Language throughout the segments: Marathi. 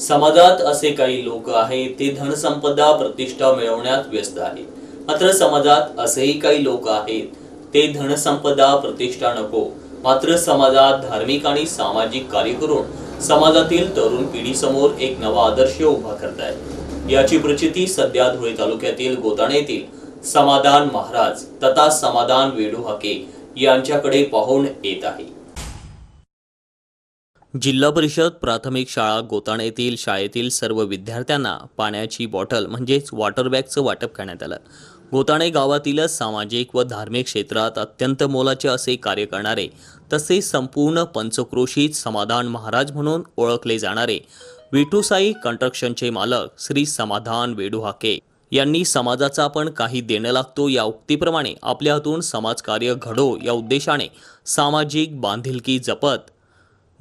समाजात असे काही लोक आहेत ते धनसंपदा प्रतिष्ठा मिळवण्यात व्यस्त आहेत. मात्र समाजात असेही काही लोक आहेत ते धनसंपदा प्रतिष्ठा नको. मात्र समाजात धार्मिक आणि सामाजिक कार्य करून समाजातील तरुण पिढीसमोर एक नवा आदर्श उभा करतायत. याची प्रचिती सध्या धुळे तालुक्यातील गोदाणे येथील समाधान महाराज तथा समाधान वेडू हाके यांच्याकडे पाहून येत आहे. जिल्हा परिषद प्राथमिक शाळा गोताण येथील शाळेतील सर्व विद्यार्थ्यांना पाण्याची बॉटल म्हणजेच वॉटर बॅगचं वाटप करण्यात आलं. गोताणे गावातीलच सामाजिक व धार्मिक क्षेत्रात अत्यंत मोलाचे असे कार्य करणारे तसेच संपूर्ण पंचक्रोशीत समाधान महाराज म्हणून ओळखले जाणारे विठूसाई कन्स्ट्रक्शनचे मालक श्री समाधान वेडू हाके यांनी समाजाचा आपण काही देणं लागतो या उक्तीप्रमाणे आपल्या हातून समाजकार्य घडो या उद्देशाने सामाजिक बांधिलकी जपत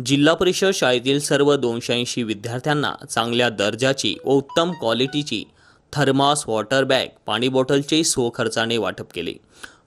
जिल्हा परिषद शाळेतील सर्व दोनशे ऐंशी विद्यार्थ्यांना चांगल्या दर्जाची व उत्तम क्वालिटीची थर्मास वॉटर बॅग पाणी बॉटलचे स्वखर्चाने वाटप केले.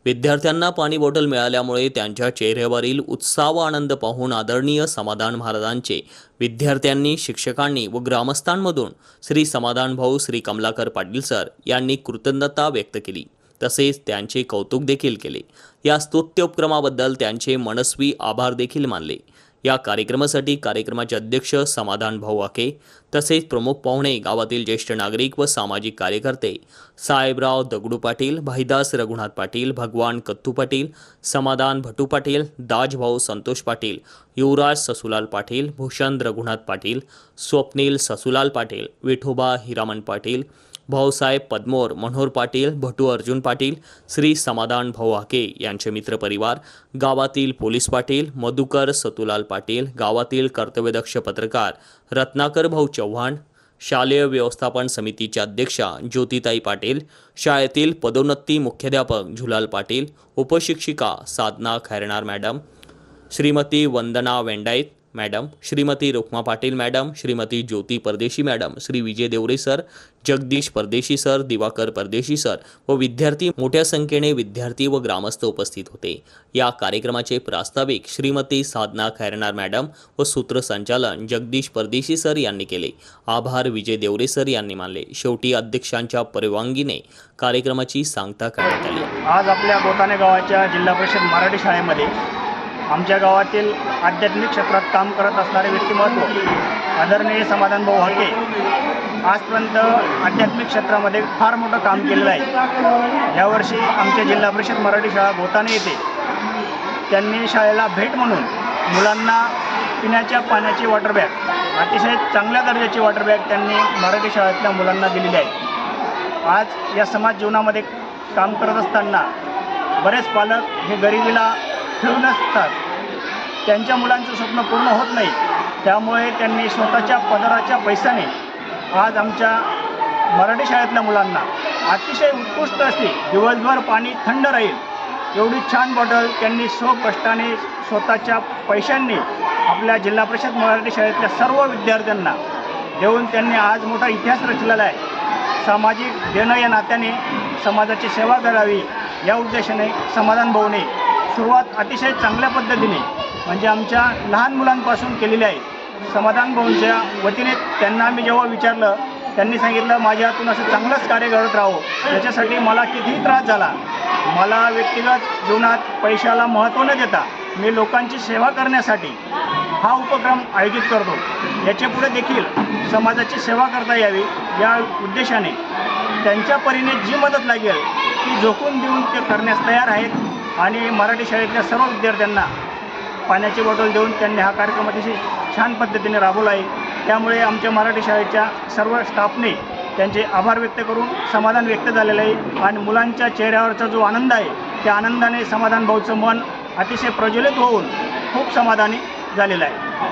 विद्यार्थ्यांना पाणी बॉटल मिळाल्यामुळे त्यांच्या चेहऱ्यावरील उत्साह व आनंद पाहून आदरणीय समाधान महाराजांचे विद्यार्थ्यांनी शिक्षकांनी व ग्रामस्थांमधून श्री समाधान भाऊ श्री कमलाकर पाटील सर यांनी कृतज्ञता व्यक्त केली. तसेच त्यांचे कौतुक देखील केले. या स्तुत्य उपक्रमाबद्दल त्यांचे मनस्वी आभार देखील मानले. या कार्यक्रमासाठी कार्यक्रमाचे अध्यक्ष समाधान भाऊ वाके तसेच प्रमुख पाहुणे गावातील ज्येष्ठ नागरिक व सामाजिक कार्यकर्ते साहेबराव दगडू पाटील भाईदास रघुनाथ पाटील भगवान कत्तू पाटील समाधान भटू पाटील दाजभाऊ संतोष पाटील युवराज ससुलाल पाटील भूषण रघुनाथ पाटील स्वप्नील ससुलाल पाटील विठोबा हिरामन पाटील भाऊसाहेब पद्मोर मनोहर पाटील भटू अर्जुन पाटील श्री समाधान भाऊ हाके यांचे मित्रपरिवार गावातील पोलीस पाटील मधुकर सतुलाल पाटील गावातील कर्तव्यदक्ष पत्रकार रत्नाकर भाऊ चव्हाण शालेय व्यवस्थापन समितीच्या अध्यक्षा ज्योतिताई पाटील शाळेतील पदोन्नती मुख्याध्यापक Zulal Patil उपशिक्षिका Sadhana Khairnar madam Shrimati Vandana Vendait madam. Shrimati Rukma Patil madam. Shrimati Jyoti Pardeshi madam. Shri Vijay Deore sir. Jagdish Pardeshi sir. Diwakar परदेशी सर. व विद्यार्थी मोठ्या संख्येने विद्यार्थी व ग्रामस्थ उपस्थित होते. या कार्यक्रमाचे प्रास्ताविक श्रीमती साधना खैरनार मॅडम व सूत्रसंचालन जगदीश परदेशी सर यांनी केले. आभार विजय देवरे सर यांनी मानले. शेवटी अध्यक्षांच्या परवानगीने कार्यक्रमाची सांगता करण्यात आली. आज आपल्या गोताने गावाच्या जिल्हा परिषद मराठी शाळेमध्ये आमच्या गावातील आध्यात्मिक क्षेत्रात काम करत असणारे व्यक्तिमत्व आदरणीय समाधानभाऊ हाके आजपर्यंत आध्यात्मिक क्षेत्रामध्ये फार मोठं काम केलेलं आहे. यावर्षी आमच्या जिल्हा परिषद मराठी शाळा भोताने येते त्यांनी शाळेला भेट म्हणून मुलांना पिण्याच्या पाण्याची वॉटर बॅग अतिशय चांगल्या दर्जाची वॉटर बॅग त्यांनी मराठी शाळेतल्या मुलांना दिलेली आहे. आज या समाज जीवनामध्ये काम करत असताना बरेच पालक हे गरिबीला ठेवून असतात. त्यांच्या मुलांचं स्वप्न पूर्ण होत नाही. त्यामुळे त्यांनी स्वतःच्या पदराच्या पैशाने आज आमच्या मराठी शाळेतल्या मुलांना अतिशय उत्कृष्ट असते दिवसभर पाणी थंड राहील एवढी छान बॉटल त्यांनी स्वकष्टाने स्वतःच्या पैशांनी आपल्या जिल्हा परिषद मराठी शाळेतल्या सर्व विद्यार्थ्यांना देऊन त्यांनी आज मोठा इतिहास रचलेला आहे. सामाजिक देणं या नात्याने समाजाची सेवा करावी या उद्देशाने समाधान भाऊने सुरुवात अतिशय चांगल्या पद्धतीने म्हणजे आमच्या लहान मुलांपासून केलेली आहे. समाधान भाऊंच्या वतीने त्यांना मी जेव्हा विचारलं त्यांनी सांगितलं माझ्या हातून असं चांगलंच कार्य घडत राहो. याच्यासाठी मला कितीही त्रास झाला मला व्यक्तिगत जीवनात पैशाला महत्त्व न देता मी लोकांची सेवा करण्यासाठी हा उपक्रम आयोजित करतो. याच्यापुढे देखील समाजाची सेवा करता यावी या उद्देशाने त्यांच्या परीने जी मदत लागेल ती झोकून देऊन ते करण्यास तयार आहेत. आणि मराठी शाळेतल्या सर्व विद्यार्थ्यांना पाण्याची बॉटल देऊन त्यांनी हा कार्यक्रम अतिशय छान पद्धतीने राबवला आहे. त्यामुळे आमच्या मराठी शाळेच्या सर्व स्टाफने त्यांचे आभार व्यक्त करून समाधान व्यक्त झालेलं आहे आणि मुलांच्या चेहऱ्यावरचा जो आनंद आहे त्या आनंदाने समाधान भाऊचं मन अतिशय प्रज्वलित होऊन खूप समाधानी झालेलं आहे.